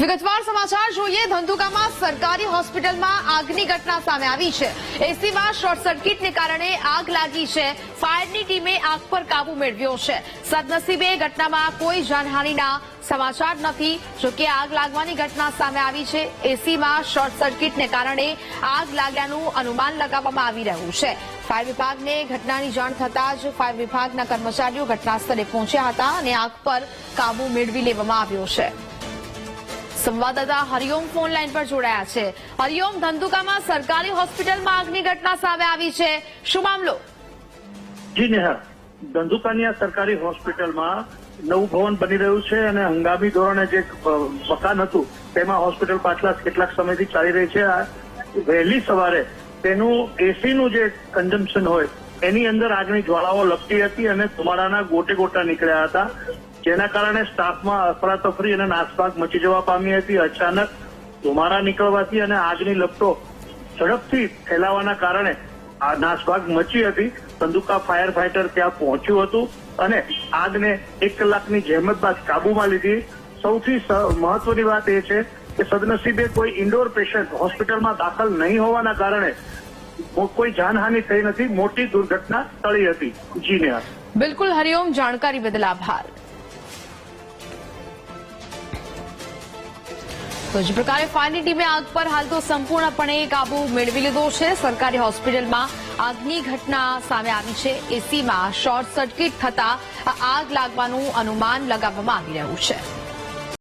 વિગતવાર સમાચાર જોઈએ. ધંધુકામાં સરકારી હોસ્પિટલમાં આગની ઘટના સામે આવી છે. એસીમાં શોર્ટ સર્કિટને કારણે આગ લાગી છે. ફાયરની ટીમે આગ પર કાબુ મેળવ્યો છે. સદનસીબે ઘટનામાં કોઈ જાનહાનિના સમાચાર નથી. જોકે આગ લાગવાની ઘટના સામે આવી છે, એસીમાં શોર્ટ સર્કિટને કારણે આગ લાગ્યાનું અનુમાન લગાવવામાં આવી રહ્યું છે. ફાયર વિભાગને ઘટનાની જાણ થતાં જ ફાયર વિભાગના કર્મચારીઓ ઘટનાસ્થળે પહોંચ્યા હતા અને આગ પર કાબુ મેળવી લેવામાં આવ્યો છે. સંવાદદાતા હરિઓમ ફોન લાઈન પર જોડાયા છે. હરિઓમ, ધંધુકામાં સરકારી હોસ્પિટલમાં આગની ઘટના સામે આવી છે. શું મામલો? જી, નેહા. ધંધુકાની આ સરકારી હોસ્પિટલમાં નવું ભવન બની રહ્યું છે અને હંગામી ધોરણે જે મકાન હતું, તેમાં હોસ્પિટલ પાછલા કેટલાક સમયથી ચાલી રહી છે. વહેલી સવારે તેનું એસીનું જે કન્ઝમ્પશન હોય, એની અંદર આગની જ્વાળાઓ લપટી હતી અને ધુમાડાના ગોટે ગોટા નીકળ્યા હતા. જેના કારણે સ્ટાફમાં અફરાતફરી અને નાસભાગ મચી જવા પામી હતી. અચાનક ધુમાડા નીકળવાથી અને આગની લપટો ઝડપથી ફેલાવાના કારણે આ નાસભાગ મચી હતી. સંદુકા ફાયર ફાઈટર ત્યાં પહોંચ્યું હતું અને આગને એક કલાકની જહેમત બાદ કાબુમાં લીધી. સૌથી મહત્વની વાત એ છે કે સદનસીબે કોઈ ઇન્ડોર પેશન્ટ હોસ્પિટલમાં દાખલ નહીં હોવાના કારણે કોઈ જાનહાનિ થઈ નથી. મોટી દુર્ઘટના ટળી હતી. જી નેહા બિલકુલ, હરિઓમ, જાણકારી બદલ આભાર. તો જે પ્રકારે ફાયરની ટીમે આગ પર હાલ તો સંપૂર્ણપણે કાબુ મેળવી લીધો છે. સરકારી હોસ્પિટલમાં આગની ઘટના સામે આવી છે. એસીમાં શોર્ટ સર્કિટ થતા આગ લાગવાનું અનુમાન લગાવવામાં આવી રહ્યું છે.